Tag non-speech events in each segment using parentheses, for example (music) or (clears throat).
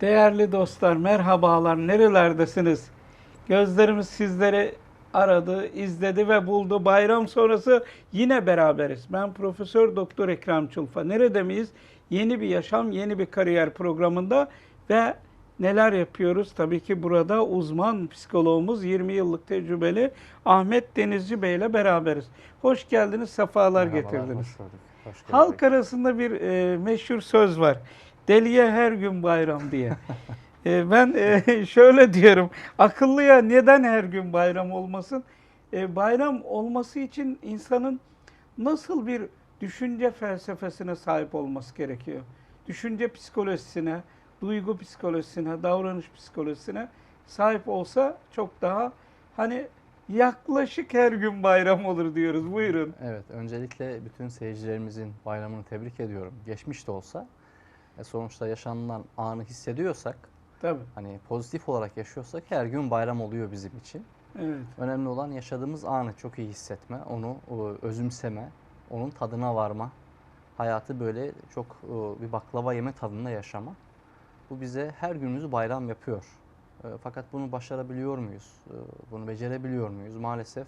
Değerli dostlar, merhabalar. Nerelerdesiniz? Gözlerimiz sizleri aradı, izledi ve buldu. Bayram sonrası yine beraberiz. Ben Profesör Doktor Ekrem Çulfa. Nerede miyiz? Yeni bir yaşam, yeni bir kariyer programında ve neler yapıyoruz? Tabii ki burada uzman psikologumuz 20 yıllık tecrübeli Ahmet Denizci Bey ile beraberiz. Hoş geldiniz, sefalar Merhabalar, getirdiniz. Hoş bulduk. Hoş. Halk arasında bir e, meşhur söz var. Deliye her gün bayram diye. E, ben e, (laughs) şöyle diyorum. Akıllıya neden her gün bayram olmasın? E, bayram olması için insanın nasıl bir düşünce felsefesine sahip olması gerekiyor? Düşünce psikolojisine, duygu psikolojisine, davranış psikolojisine sahip olsa çok daha hani yaklaşık her gün bayram olur diyoruz. Buyurun. Evet, öncelikle bütün seyircilerimizin bayramını tebrik ediyorum. Geçmiş de olsa e, sonuçta yaşanılan anı hissediyorsak, Tabii. hani pozitif olarak yaşıyorsak her gün bayram oluyor bizim için. Evet. Önemli olan yaşadığımız anı çok iyi hissetme, onu e, özümseme, onun tadına varma. Hayatı böyle çok e, bir baklava yeme tadında yaşama. Bu bize her günümüzü bayram yapıyor. E, Fakat bunu başarabiliyor muyuz? E, Bunu becerebiliyor muyuz? Maalesef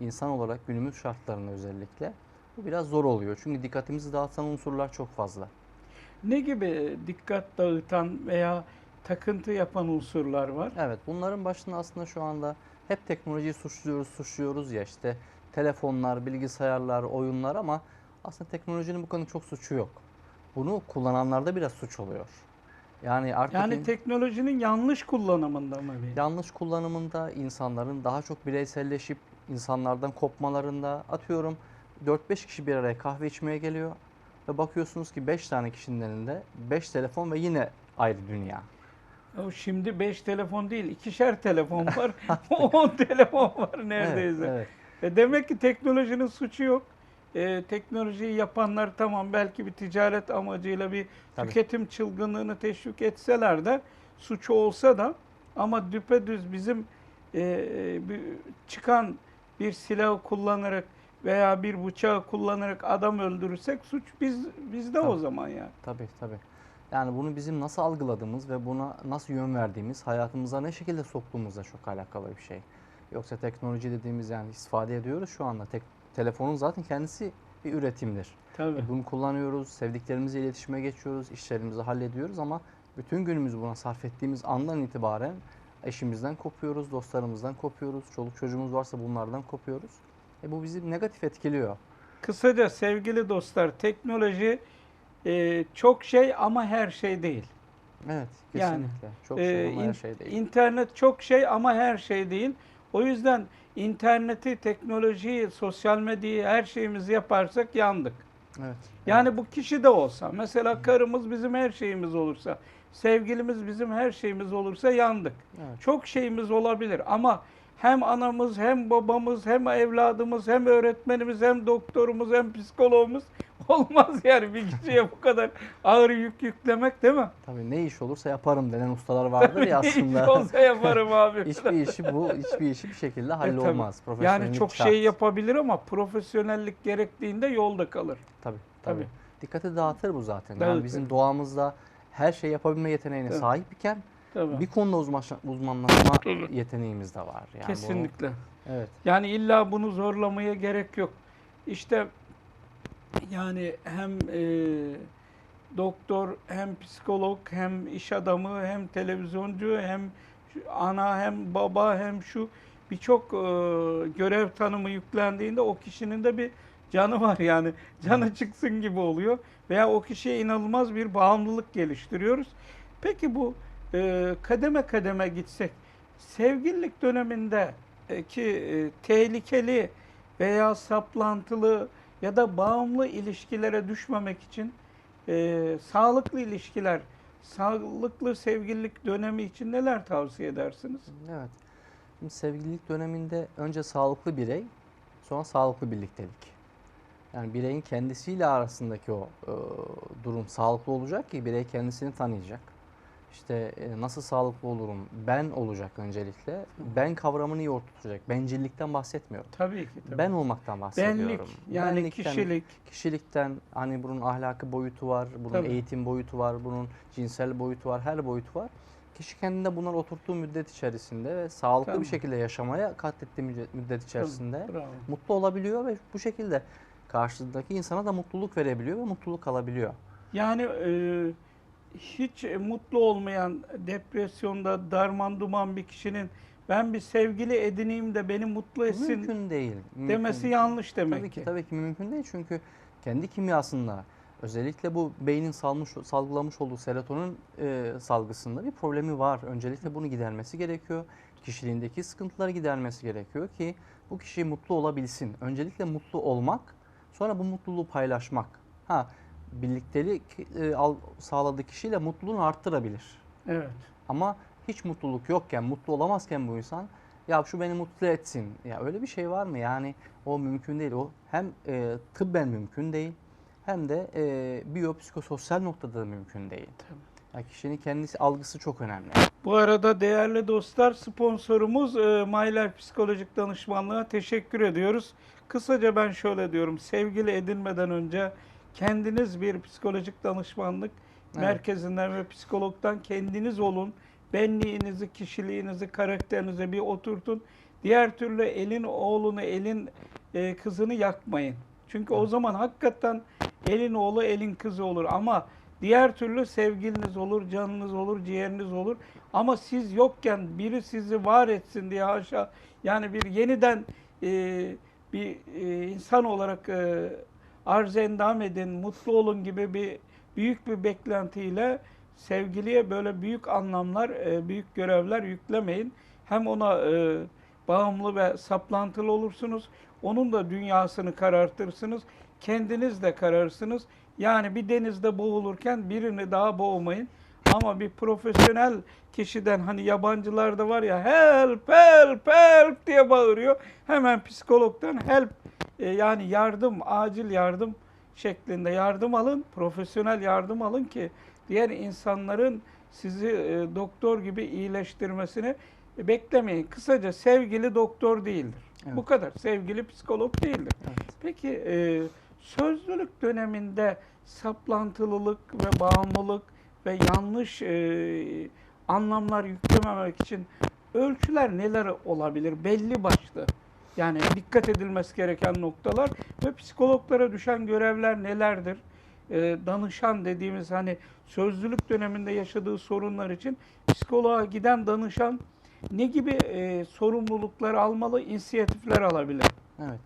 insan olarak günümüz şartlarında özellikle bu biraz zor oluyor. Çünkü dikkatimizi dağıtan unsurlar çok fazla. Ne gibi dikkat dağıtan veya takıntı yapan unsurlar var? Evet, bunların başında aslında şu anda hep teknolojiyi suçluyoruz, suçluyoruz ya işte telefonlar, bilgisayarlar, oyunlar ama aslında teknolojinin bu konuda çok suçu yok. Bunu kullananlarda biraz suç oluyor. Yani artık Yani in- teknolojinin yanlış kullanımında mı? bir? yanlış kullanımında insanların daha çok bireyselleşip insanlardan kopmalarında atıyorum 4-5 kişi bir araya kahve içmeye geliyor ve bakıyorsunuz ki 5 tane kişinin elinde 5 telefon ve yine ayrı dünya. O şimdi 5 telefon değil, ikişer telefon (laughs) var. (laughs) 10 telefon var neredeyse. Evet, evet. E demek ki teknolojinin suçu yok. E, teknolojiyi yapanlar tamam belki bir ticaret amacıyla bir Tabii. tüketim çılgınlığını teşvik etseler de suçu olsa da ama düpedüz bizim e, bir- çıkan bir silah kullanarak veya bir bıçağı kullanarak adam öldürürsek suç biz bizde o Tabii. zaman yani. Tabii tabii. Yani bunu bizim nasıl algıladığımız ve buna nasıl yön verdiğimiz, hayatımıza ne şekilde soktuğumuzla çok alakalı bir şey. Yoksa teknoloji dediğimiz yani istifade ediyoruz şu anda. Tek, telefonun zaten kendisi bir üretimdir. Tabii. Bunu kullanıyoruz, sevdiklerimizle iletişime geçiyoruz, işlerimizi hallediyoruz ama bütün günümüzü buna sarf ettiğimiz andan itibaren eşimizden kopuyoruz, dostlarımızdan kopuyoruz, çoluk çocuğumuz varsa bunlardan kopuyoruz. E bu bizi negatif etkiliyor. Kısaca sevgili dostlar teknoloji e, çok şey ama her şey değil. Evet, Yani, kesinlikle. Çok Ee, şey ama her in- şey değil. İnternet çok şey ama her şey değil. O yüzden interneti, teknolojiyi, sosyal medyayı her şeyimizi yaparsak yandık. Evet. Yani bu kişi de olsa, mesela karımız bizim her şeyimiz olursa, sevgilimiz bizim her şeyimiz olursa yandık. Evet. Çok şeyimiz olabilir ama hem anamız, hem babamız, hem evladımız, hem öğretmenimiz, hem doktorumuz, hem psikologumuz (laughs) olmaz yani bir kişiye bu kadar ağır yük yüklemek değil mi? Tabii ne iş olursa yaparım denen ustalar vardır ya (laughs) Ne iş aslında. olsa yaparım abi. (laughs) hiçbir işi bu hiçbir işi bir şekilde E, tabii. hallolmaz. Yani Profesyonellik çok şart. şey yapabilir ama profesyonellik gerektiğinde yolda kalır. Tabii, Tabii. tabii. Dikkati dağıtır bu zaten. Yani bizim doğamızda her şey yapabilme yeteneğine Tabii. sahip iken Tabii. bir konuda uzmanlaşma, uzmanlaşma Tabii. yeteneğimiz de var. Yani Kesinlikle. evet. Yani illa bunu zorlamaya gerek yok. İşte yani hem e, doktor hem psikolog hem iş adamı hem televizyoncu hem ana hem baba hem şu birçok e, görev tanımı yüklendiğinde o kişinin de bir canı var yani canı çıksın gibi oluyor veya o kişiye inanılmaz bir bağımlılık geliştiriyoruz. Peki bu e, kademe kademe gitsek sevgililik döneminde ki e, tehlikeli veya saplantılı ya da bağımlı ilişkilere düşmemek için e, sağlıklı ilişkiler, sağlıklı sevgililik dönemi için neler tavsiye edersiniz? Evet. Şimdi sevgililik döneminde önce sağlıklı birey, sonra sağlıklı birliktelik. Yani bireyin kendisiyle arasındaki o e, durum sağlıklı olacak ki birey kendisini tanıyacak. İşte e, nasıl sağlıklı olurum, ben olacak öncelikle. Ben kavramını iyi oturtacak. Bencillikten bahsetmiyorum. Tabii ki. Tabii. Ben olmaktan bahsediyorum. Benlik yani Benlikten, kişilik. Kişilikten hani bunun ahlaki boyutu var, bunun Tabii. eğitim boyutu var, bunun cinsel boyutu var, her boyutu var. Kişi kendinde bunlar oturttuğu müddet içerisinde ve sağlıklı Tamam. bir şekilde yaşamaya katlettiği müddet- müddet içerisinde Bravo. mutlu olabiliyor ve bu şekilde karşısındaki insana da mutluluk verebiliyor ve mutluluk alabiliyor. Yani e, hiç mutlu olmayan, depresyonda darman duman bir kişinin ben bir sevgili edineyim de beni mutlu etsin Mümkün değil. Mümkün demesi yanlış demek Tabii ki ki. tabii ki mümkün değil çünkü kendi kimyasında özellikle bu beynin salmış, salgılamış olduğu serotonin e, salgısında bir problemi var. Öncelikle bunu gidermesi gerekiyor. Kişiliğindeki sıkıntıları gidermesi gerekiyor ki bu kişi mutlu olabilsin. Öncelikle mutlu olmak, sonra bu mutluluğu paylaşmak. Ha birliktelik e, al, sağladığı kişiyle mutluluğunu arttırabilir. Evet. Ama hiç mutluluk yokken, mutlu olamazken bu insan ya şu beni mutlu etsin. Ya öyle bir şey var mı? Yani o mümkün değil. O hem e, tıbben mümkün değil hem de e, biyopsikososyal noktada da mümkün değil. Tabii. Ya kişinin kendisi algısı çok önemli. Bu arada değerli dostlar sponsorumuz e, Mayler Psikolojik Danışmanlığa teşekkür ediyoruz. Kısaca ben şöyle diyorum. Sevgili edinmeden önce kendiniz bir psikolojik danışmanlık Evet. merkezinden ve psikologdan kendiniz olun. Benliğinizi, kişiliğinizi, karakterinizi bir oturtun. Diğer türlü elin oğlunu, elin e, kızını yakmayın. Çünkü o Evet. zaman hakikaten elin oğlu, elin kızı olur. Ama diğer türlü sevgiliniz olur, canınız olur, ciğeriniz olur. Ama siz yokken biri sizi var etsin diye haşa yani bir yeniden e, bir e, insan olarak e, arz endam edin, mutlu olun gibi bir büyük bir beklentiyle sevgiliye böyle büyük anlamlar, e, büyük görevler yüklemeyin. Hem ona e, bağımlı ve saplantılı olursunuz, onun da dünyasını karartırsınız, kendiniz de kararsınız. Yani bir denizde boğulurken birini daha boğmayın. Ama bir profesyonel kişiden hani yabancılarda var ya help help help diye bağırıyor. Hemen psikologdan help e, yani yardım, acil yardım şeklinde yardım alın, profesyonel yardım alın ki diğer insanların sizi e, doktor gibi iyileştirmesini e, beklemeyin. Kısaca sevgili doktor değildir. Evet. Bu kadar. Sevgili psikolog değildir. Evet. Peki e, sözlülük döneminde saplantılılık ve bağımlılık ve yanlış e, anlamlar yüklememek için ölçüler neler olabilir? Belli başlı. Yani dikkat edilmesi gereken noktalar ve psikologlara düşen görevler nelerdir? E, danışan dediğimiz hani sözlülük döneminde yaşadığı sorunlar için psikoloğa giden danışan ne gibi e, sorumluluklar almalı, inisiyatifler alabilir? Evet.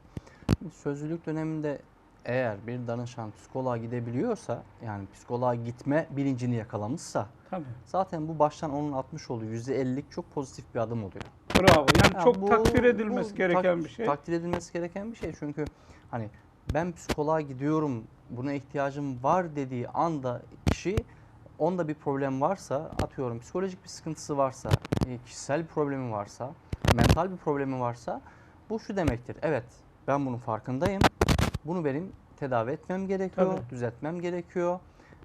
Sözlülük döneminde eğer bir danışan psikoloğa gidebiliyorsa yani psikoloğa gitme bilincini yakalamışsa Tabii. zaten bu baştan onun atmış olduğu %50'lik çok pozitif bir adım oluyor. Bravo. Yani Ya çok bu- takdir bu edilmesi gereken tak- bir şey. Takdir edilmesi gereken bir şey çünkü hani ben psikoloğa gidiyorum, buna ihtiyacım var dediği anda kişi onda bir problem varsa, atıyorum psikolojik bir sıkıntısı varsa, e, kişisel bir problemi varsa, mental bir problemi varsa bu şu demektir. Evet, ben bunun farkındayım. Bunu benim tedavi etmem gerekiyor, Tabii. düzeltmem gerekiyor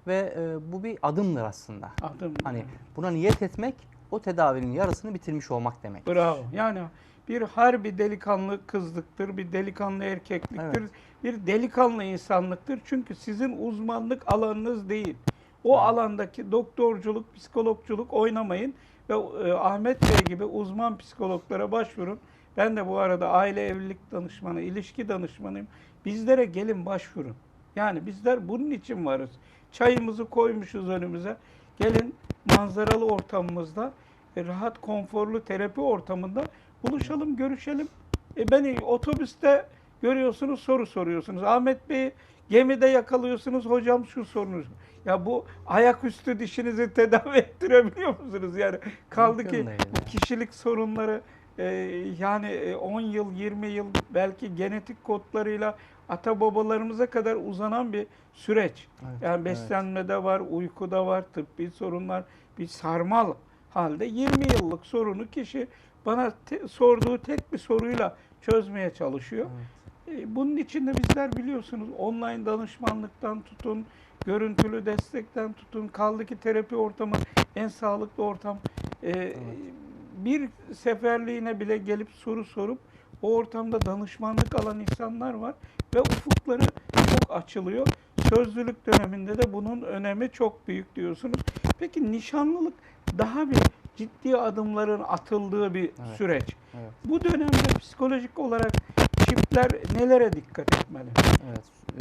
ve e, bu bir adımdır aslında. Adım. Hani buna niyet etmek o tedavinin yarısını bitirmiş olmak demek. Bravo. Yani bir harbi delikanlı kızlıktır, bir delikanlı erkekliktir, Evet. bir delikanlı insanlıktır. Çünkü sizin uzmanlık alanınız değil. O Evet. alandaki doktorculuk, psikologculuk oynamayın ve e, Ahmet Bey gibi uzman psikologlara başvurun. Ben de bu arada aile evlilik danışmanı, ilişki danışmanıyım. Bizlere gelin başvurun. Yani bizler bunun için varız. Çayımızı koymuşuz önümüze. Gelin manzaralı ortamımızda, e, rahat, konforlu terapi ortamında buluşalım, görüşelim. E beni otobüste görüyorsunuz, soru soruyorsunuz. Ahmet Bey gemide yakalıyorsunuz, hocam şu sorunuz. Ya bu ayaküstü dişinizi tedavi (laughs) ettirebiliyor musunuz? Yani kaldı Mümkün ki değil bu kişilik sorunları yani e, 10 yıl, 20 yıl belki genetik kodlarıyla ata babalarımıza kadar uzanan bir süreç. Evet, Yani evet. beslenmede var, uykuda var, tıbbi sorunlar, bir sarmal halde 20 yıllık sorunu kişi bana te- sorduğu tek bir soruyla çözmeye çalışıyor. Evet. E, Bunun için de bizler biliyorsunuz online danışmanlıktan tutun, görüntülü destekten tutun, kaldı ki terapi ortamı en sağlıklı ortam. E, Bir seferliğine bile gelip soru sorup o ortamda danışmanlık alan insanlar var ve ufukları çok açılıyor. Sözlülük döneminde de bunun önemi çok büyük diyorsunuz. Peki nişanlılık daha bir ciddi adımların atıldığı bir Evet. süreç. Evet. Bu dönemde psikolojik olarak çiftler nelere dikkat etmeli?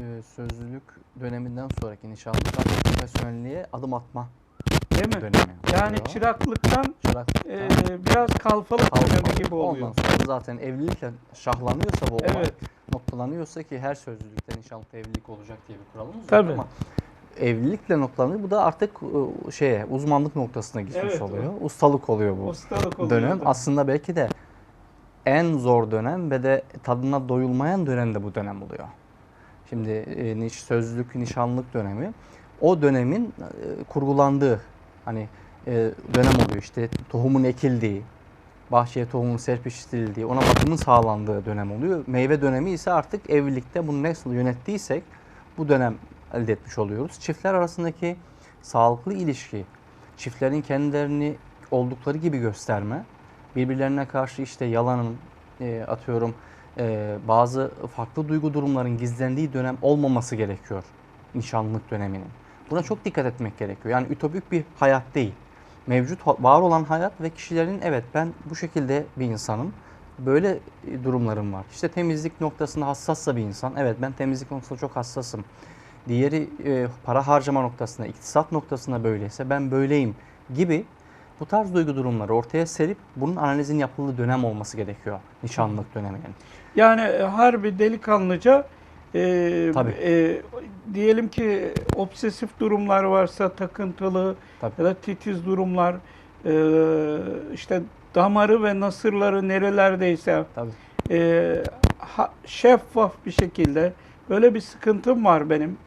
Evet, sözlülük döneminden sonraki nişanlık artık profesyonelliğe adım atma Değil mi? dönemi. Yani oluyor. çıraklıktan Çıraklıktan e, biraz kalfalık dönemi gibi oluyor. Ondan sonra zaten evlilikle şahlanıyorsa bu olay, Evet. noktalanıyorsa ki her sözlülükte nişanlıkta evlilik olacak diye bir kuralımız yok Tabii. ama evlilikle noktalanıyor. Bu da artık e, şeye uzmanlık noktasına gitmiş Evet, oluyor. Ustalık oluyor bu Ustalık oluyor. dönem. mi? Aslında belki de en zor dönem ve de tadına doyulmayan dönem de bu dönem oluyor. Şimdi e, niş, sözlük, nişanlık dönemi o dönemin e, kurgulandığı hani e, dönem oluyor. İşte tohumun ekildiği, bahçeye tohumun serpiştirildiği, ona bakımın sağlandığı dönem oluyor. Meyve dönemi ise artık evlilikte bunu nasıl yönettiysek bu dönem elde etmiş oluyoruz. Çiftler arasındaki sağlıklı ilişki, çiftlerin kendilerini oldukları gibi gösterme, birbirlerine karşı işte yalanın, e, atıyorum e, bazı farklı duygu durumların gizlendiği dönem olmaması gerekiyor nişanlılık döneminin. Buna çok dikkat etmek gerekiyor. Yani ütopik bir hayat değil. Mevcut var olan hayat ve kişilerin evet ben bu şekilde bir insanım. Böyle e, durumlarım var. İşte temizlik noktasında hassassa bir insan. Evet ben temizlik noktasında çok hassasım. Diğeri e, para harcama noktasında, iktisat noktasında böyleyse ben böyleyim gibi bu tarz duygu durumları ortaya serip bunun analizin yapıldığı dönem olması gerekiyor nişanlılık döneminin. Yani e, harbi delikanlıca e, Tabii. e, diyelim ki obsesif durumlar varsa takıntılı Tabii. ya da titiz durumlar e, işte damarı ve nasırları nerelerdeyse Tabii. e, ha- şeffaf bir şekilde böyle bir sıkıntım var benim.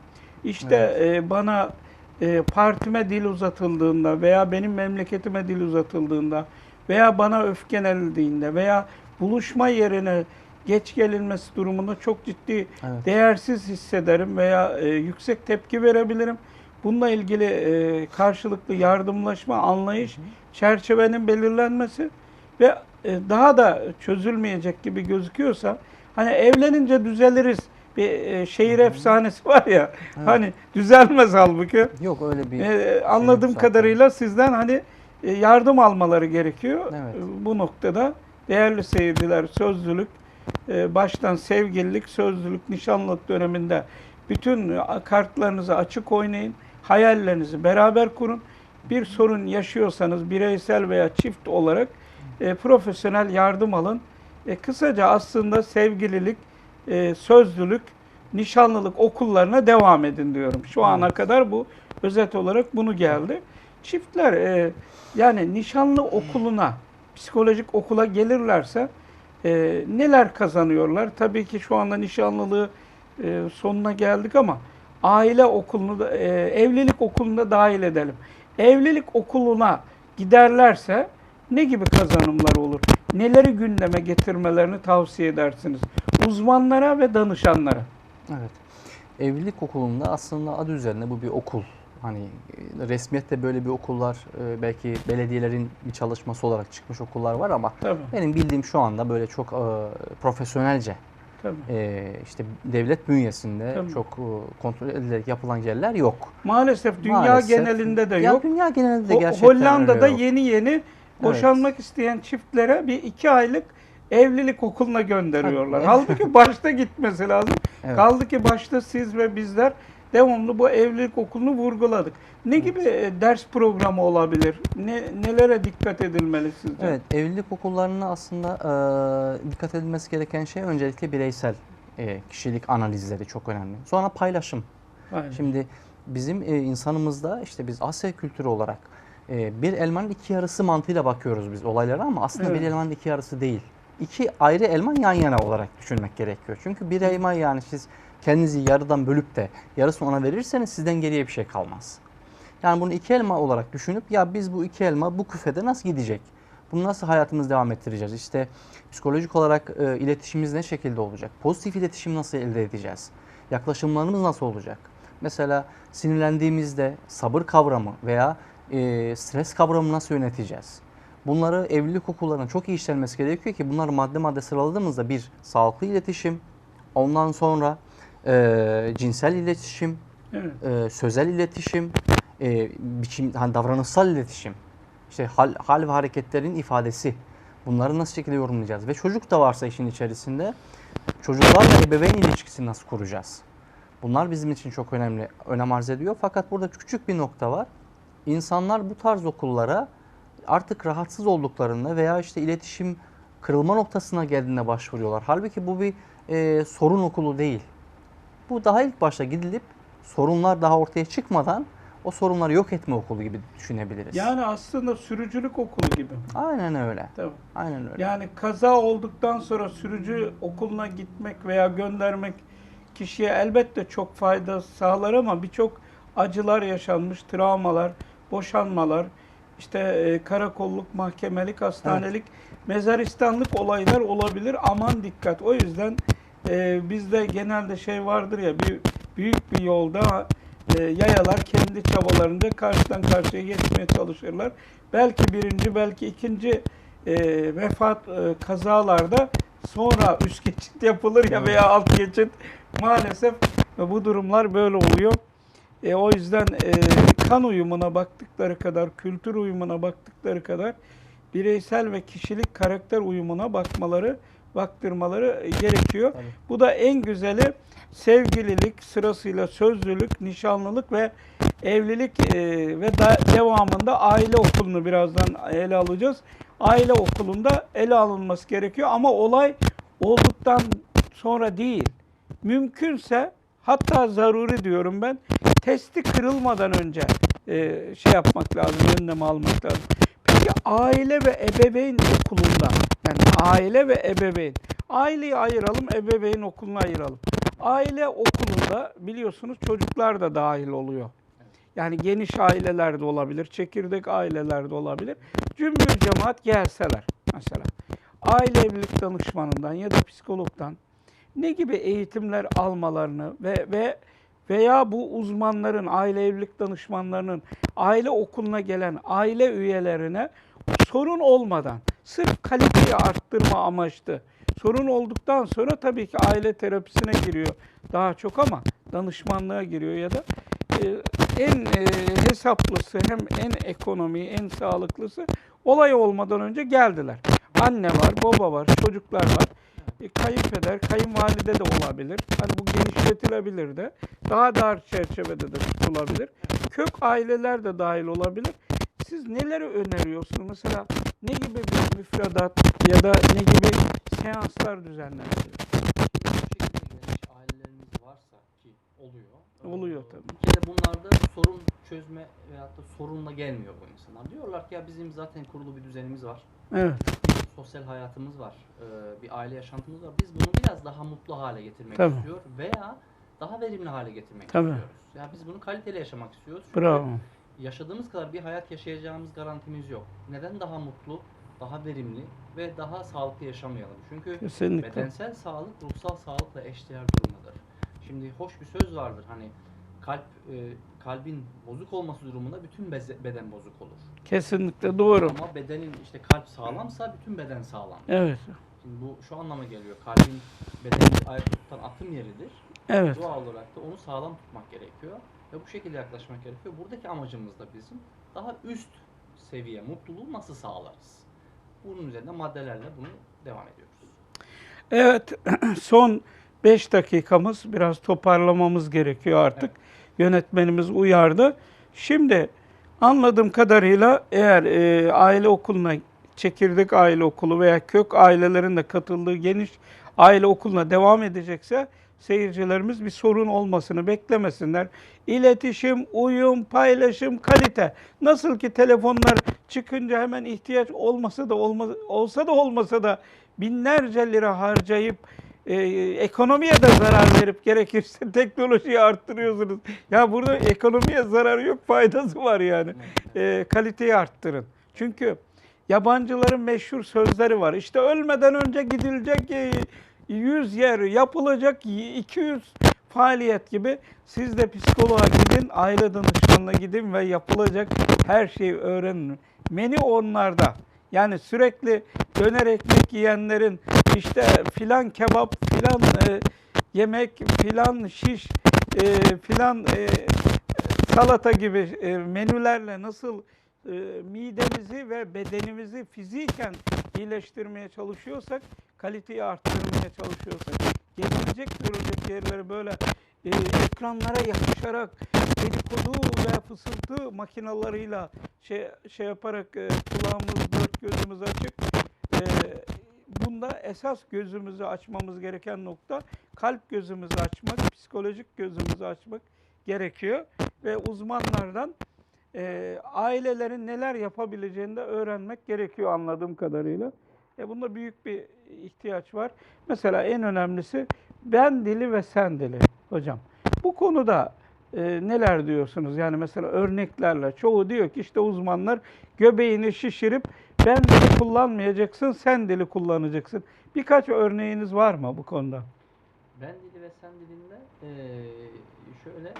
İşte e, bana e, partime dil uzatıldığında veya benim memleketime dil uzatıldığında veya bana öfkelenildiğinde veya buluşma yerine geç gelinmesi durumunda çok ciddi Evet. değersiz hissederim veya e, yüksek tepki verebilirim. Bununla ilgili e, karşılıklı yardımlaşma, anlayış, çerçevenin belirlenmesi ve e, daha da çözülmeyecek gibi gözüküyorsa hani evlenince düzeliriz bir e, şehir efsanesi var ya hani düzelmez halbuki. Yok öyle bir E, anladığım zaten. kadarıyla sizden hani e, yardım almaları gerekiyor. Evet. Bu noktada değerli seyirciler sözlülük e, baştan sevgililik, sözlülük, nişanlılık döneminde bütün kartlarınızı açık oynayın. Hayallerinizi beraber kurun. Bir sorun yaşıyorsanız bireysel veya çift olarak e, profesyonel yardım alın. E, kısaca aslında sevgililik, e, sözlülük, nişanlılık okullarına devam edin diyorum. Şu ana kadar bu özet olarak bunu geldi. Çiftler e, yani nişanlı okuluna, psikolojik okula gelirlerse e, neler kazanıyorlar? Tabii ki şu anda nişanlılığı e, sonuna geldik ama aile okulunu da, e, evlilik okulunu da dahil edelim. Evlilik okuluna giderlerse ne gibi kazanımlar olur? Neleri gündeme getirmelerini tavsiye edersiniz? Uzmanlara ve danışanlara. Evet. Evlilik okulunda aslında adı üzerine bu bir okul. Hani resmiyette böyle bir okullar e, belki belediyelerin bir çalışması olarak çıkmış okullar var ama Tabii, benim bildiğim şu anda böyle çok e, profesyonelce tabii. e, işte devlet bünyesinde Tabii. çok e, kontrol edilerek yapılan yerler yok. Maalesef dünya Maalesef. genelinde de Ya yok. dünya genelinde de gerçekten Hollanda'da yok. yeni yeni boşanmak isteyen çiftlere bir iki aylık evlilik okuluna gönderiyorlar. Halbuki başta gitmesi lazım. Evet. Kaldı ki başta siz ve bizler devamlı bu evlilik okulunu vurguladık. Ne gibi e, ders programı olabilir? Ne nelere dikkat edilmeli sizce? Evet, evlilik okullarına aslında e, dikkat edilmesi gereken şey öncelikle bireysel e, kişilik analizleri çok önemli. Sonra paylaşım. Aynen. Şimdi bizim e, insanımızda işte biz Asya kültürü olarak e, bir elmanın iki yarısı mantığıyla bakıyoruz biz olaylara ama aslında Evet. bir elmanın iki yarısı değil. İki ayrı elma yan yana olarak düşünmek gerekiyor. Çünkü bir elma yani siz kendinizi yarıdan bölüp de yarısını ona verirseniz sizden geriye bir şey kalmaz. Yani bunu iki elma olarak düşünüp ya biz bu iki elma bu küfede nasıl gidecek? Bunu nasıl hayatımızı devam ettireceğiz? İşte psikolojik olarak e, iletişimimiz ne şekilde olacak? Pozitif iletişim nasıl elde edeceğiz? Yaklaşımlarımız nasıl olacak? Mesela sinirlendiğimizde sabır kavramı veya e, stres kavramını nasıl yöneteceğiz? Bunları evlilik okullarına çok iyi işlenmesi gerekiyor ki bunları madde madde sıraladığımızda bir sağlıklı iletişim, ondan sonra e, cinsel iletişim, Evet. e, sözel iletişim, e, biçim, hani davranışsal iletişim, işte hal, hal ve hareketlerin ifadesi. Bunları nasıl şekilde yorumlayacağız? Ve çocuk da varsa işin içerisinde çocuklarla ebeveyn ilişkisini nasıl kuracağız? Bunlar bizim için çok önemli, önem arz ediyor. Fakat burada küçük bir nokta var. İnsanlar bu tarz okullara artık rahatsız olduklarında veya işte iletişim kırılma noktasına geldiğinde başvuruyorlar. Halbuki bu bir e, sorun okulu değil. Bu daha ilk başta gidilip sorunlar daha ortaya çıkmadan o sorunları yok etme okulu gibi düşünebiliriz. Yani aslında sürücülük okulu gibi. Aynen öyle. Tabii. Aynen öyle. Yani kaza olduktan sonra sürücü okuluna gitmek veya göndermek kişiye elbette çok fayda sağlar ama birçok acılar yaşanmış, travmalar, boşanmalar, işte e, karakolluk, mahkemelik, hastanelik, mezaristanlık olaylar olabilir. Aman dikkat. O yüzden e, bizde genelde şey vardır ya bir büyük bir yolda e, yayalar kendi çabalarında karşıdan karşıya geçmeye çalışırlar. Belki birinci, belki ikinci e, vefat e, kazalarda sonra üst geçit yapılır ya veya alt geçit maalesef bu durumlar böyle oluyor. E, o yüzden e, kan uyumuna baktıkları kadar, kültür uyumuna baktıkları kadar bireysel ve kişilik karakter uyumuna bakmaları, baktırmaları e, gerekiyor. Tabii. Bu da en güzeli sevgililik sırasıyla sözlülük, nişanlılık ve evlilik e, ve da, devamında aile okulunu birazdan ele alacağız. Aile okulunda ele alınması gerekiyor ama olay olduktan sonra değil. Mümkünse hatta zaruri diyorum ben testi kırılmadan önce e, şey yapmak lazım, önlem almak lazım. Aile ve ebeveyn okulunda yani aile ve ebeveyn aileyi ayıralım, ebeveyn okulunu ayıralım. Aile okulunda biliyorsunuz çocuklar da dahil oluyor. Yani geniş aileler de olabilir, çekirdek aileler de olabilir. Cümbür cemaat gelseler mesela. Aile evlilik danışmanından ya da psikologdan ne gibi eğitimler almalarını ve ve veya bu uzmanların, aile evlilik danışmanlarının aile okuluna gelen aile üyelerine sorun olmadan sırf kaliteyi arttırma amaçlı sorun olduktan sonra tabii ki aile terapisine giriyor daha çok ama danışmanlığa giriyor ya da e, en e, hesaplısı hem en ekonomi en sağlıklısı olay olmadan önce geldiler. Anne var, baba var, çocuklar var. Kayınpeder, kayınvalide de olabilir. Hani bu genişletilebilir de. Daha dar çerçevede de tutulabilir. Kök aileler de dahil olabilir. Siz neleri öneriyorsunuz? Mesela ne gibi bir müfredat ya da ne gibi seanslar düzenlenebilir? Bu şekilde geniş ailelerimiz varsa ki oluyor. Tabii. Bir bunlarda sorun çözme veyahut da sorunla gelmiyor bu insanlar. Diyorlar ki ya bizim zaten kurulu bir düzenimiz var. Evet. Bir sosyal hayatımız var. ee, Bir aile yaşantımız var. Biz bunu biraz daha mutlu hale getirmek Tabii. istiyor veya daha verimli hale getirmek Tabii. istiyoruz. Ya biz bunu kaliteli yaşamak istiyoruz. Çünkü Bravo. yaşadığımız kadar bir hayat yaşayacağımız garantimiz yok. Neden daha mutlu, daha verimli ve daha sağlıklı yaşamayalım? Çünkü Kesinlikle. bedensel sağlık ruhsal sağlıkla eşdeğer durumdadır. Şimdi hoş bir söz vardır hani kalp e, kalbin bozuk olması durumunda bütün beze- beden bozuk olur. Kesinlikle doğru. Ama bedenin işte kalp sağlamsa bütün beden sağlam. Evet. Şimdi bu şu anlama geliyor. Kalbin bedeni ayakta tutan atım yeridir. Evet. Doğal olarak da onu sağlam tutmak gerekiyor ve bu şekilde yaklaşmak gerekiyor. Buradaki amacımız da bizim daha üst seviye mutluluğu nasıl sağlarız? Bunun üzerinde maddelerle bunu devam ediyoruz. Evet, (clears throat) son 5 dakikamız biraz toparlamamız gerekiyor artık. Yönetmenimiz uyardı. Şimdi anladığım kadarıyla eğer e, aile okuluna, çekirdek aile okulu veya kök ailelerin de katıldığı geniş aile okuluna devam edecekse seyircilerimiz bir sorun olmasını beklemesinler. İletişim, uyum, paylaşım, kalite. Nasıl ki telefonlar çıkınca hemen ihtiyaç olmasa da olma, olsa da olmasa da binlerce lira harcayıp e, ekonomiye de zarar verip gerekirse (laughs) teknolojiyi arttırıyorsunuz. Ya burada ekonomiye zararı yok, faydası var yani. E, kaliteyi arttırın. Çünkü yabancıların meşhur sözleri var. İşte ölmeden önce gidilecek e, 100 yer yapılacak 200 faaliyet gibi siz de psikoloğa gidin, aile danışmanına gidin ve yapılacak her şeyi öğrenin. Menü onlarda. Yani sürekli döner ekmek yiyenlerin işte filan kebap, filan e, yemek, filan şiş, e, filan e, salata gibi e, menülerle nasıl e, midemizi ve bedenimizi fiziken iyileştirmeye çalışıyorsak, kaliteyi arttırmaya çalışıyorsak, gezilecek görülecek yerleri böyle e, ekranlara yapışarak dedikodu ve fısıltı makinalarıyla şey, şey yaparak e, kulağımız dört gözümüz açık bunda esas gözümüzü açmamız gereken nokta kalp gözümüzü açmak, psikolojik gözümüzü açmak gerekiyor ve uzmanlardan e, ailelerin neler yapabileceğini de öğrenmek gerekiyor anladığım kadarıyla. E, bunda büyük bir ihtiyaç var. Mesela en önemlisi ben dili ve sen dili hocam. Bu konuda e, neler diyorsunuz? Yani mesela örneklerle çoğu diyor ki işte uzmanlar göbeğini şişirip ben dili kullanmayacaksın, sen dili kullanacaksın. Birkaç örneğiniz var mı bu konuda? Ben dili ve sen dilinde eee, şöyle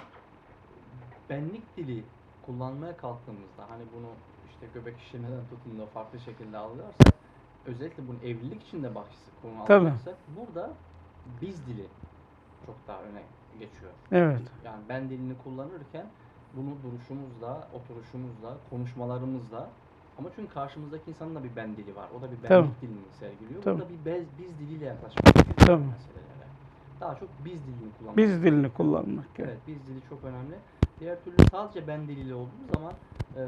benlik dili kullanmaya kalktığımızda hani bunu işte göbek şişirmeden tutun da farklı şekilde algılarsak özellikle bunu evlilik içinde bahsi konu alırsak burada biz dili çok daha öne geçiyor. Evet. Yani ben dilini kullanırken bunu duruşumuzla, oturuşumuzla, konuşmalarımızla ama çünkü karşımızdaki insanın da bir ben dili var. O da bir benlik Tabii. dilini sergiliyor. Tabii. Burada bir bez, biz diliyle yaklaşmak gerekiyor Tabii. meselelere. Daha çok biz dilini kullanmak. Biz dilini kullanmak gerek. Evet, biz dili çok önemli. Diğer türlü sadece ben diliyle olduğu zaman e,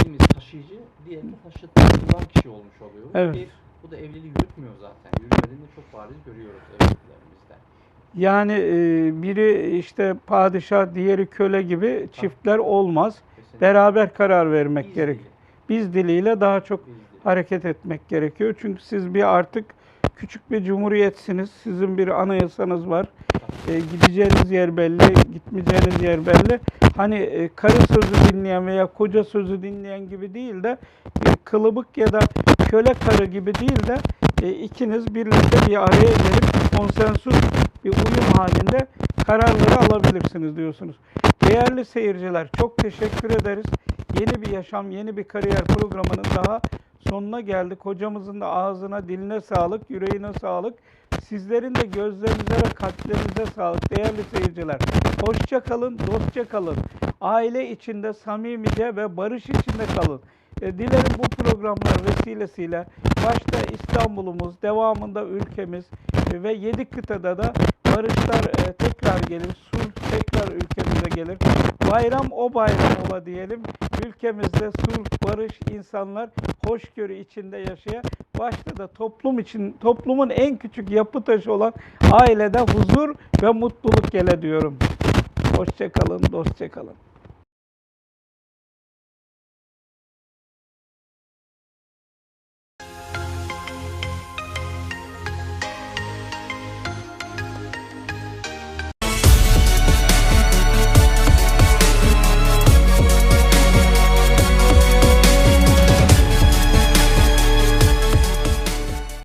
birimiz taşıyıcı, diğerini taşıtılan kişi olmuş oluyor. Evet. Ki bu da evliliği yürütmüyor zaten. Yürümediğini çok bariz görüyoruz evliliklerimizde. Yani e, biri işte padişah, diğeri köle gibi çiftler olmaz. Kesinlikle. Beraber karar vermek Biz gerek. dili, Biz diliyle daha çok hareket etmek gerekiyor. Çünkü siz bir artık küçük bir cumhuriyetsiniz. Sizin bir anayasanız var. E, gideceğiniz yer belli, gitmeyeceğiniz yer belli. Hani e, karı sözü dinleyen veya koca sözü dinleyen gibi değil de bir kılıbık ya da köle karı gibi değil de e, ikiniz birlikte bir araya gelip konsensus bir uyum halinde kararları alabilirsiniz diyorsunuz. Değerli seyirciler çok teşekkür ederiz. Yeni bir yaşam, yeni bir kariyer programının daha sonuna geldik. Hocamızın da ağzına, diline sağlık, yüreğine sağlık. Sizlerin de gözlerinize ve kalplerinize sağlık değerli seyirciler. Hoşça kalın, dostça kalın. Aile içinde samimice ve barış içinde kalın. E, dilerim bu programlar vesilesiyle başta İstanbul'umuz, devamında ülkemiz e, ve yedi kıtada da barışlar e, tekrar gelir, sulh tekrar ülkemize gelir. Bayram o bayram ola diyelim. Ülkemizde sulh, barış, insanlar hoşgörü içinde yaşaya. Başta da toplum için, toplumun en küçük yapı taşı olan ailede huzur ve mutluluk gele diyorum. Hoşça kalın, dostça kalın.